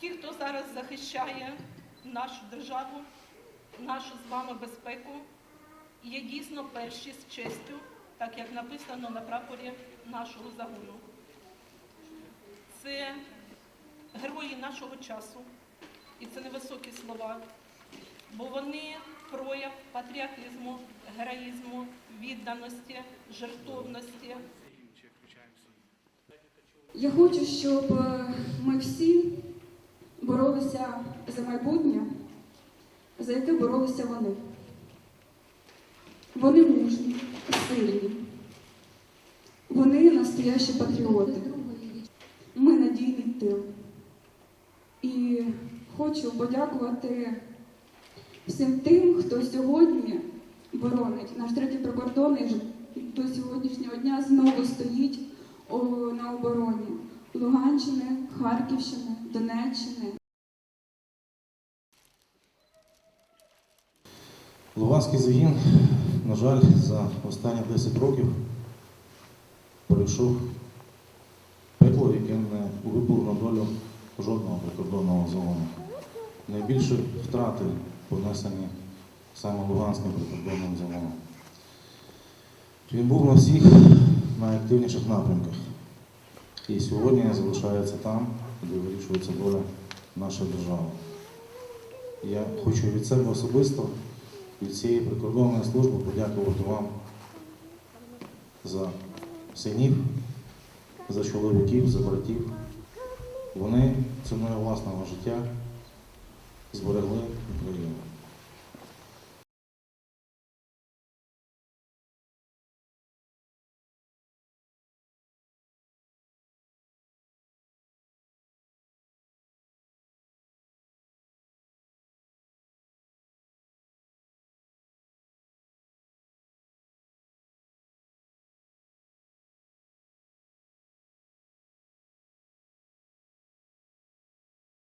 ті, хто зараз захищає нашу державу, нашу з вами безпеку, є дійсно перші з честю, так як написано на прапорі нашого загону. Це герої нашого часу, і це невисокі слова, бо вони прояв патріотизму, героїзму, відданості, жертовності. Я хочу, щоб е, ми всі боролися за майбутнє, за яке боролися вони. Вони мужні, сильні. Вони настоящі патріоти. Ми надійний тил. І хочу подякувати всім тим, хто сьогодні боронить наш третій прикордонний до сьогоднішнього дня знову стоїть на обороні Луганщини, Харківщини, Донеччини. Луганський загін, на жаль, за останні 10 років пройшов пекло, яке не випало на долю жодного прикордонного загону. Найбільші втрати понесені саме Луганським прикордонним загоном. Він був на всіх найактивніших напрямках. І сьогодні залишається там, де вирішується доля нашої держави. Я хочу від себе особисто від цієї прикордонної служби подякувати вам за синів, за чоловіків, за братів. Вони ціною власного життя зберегли Україну.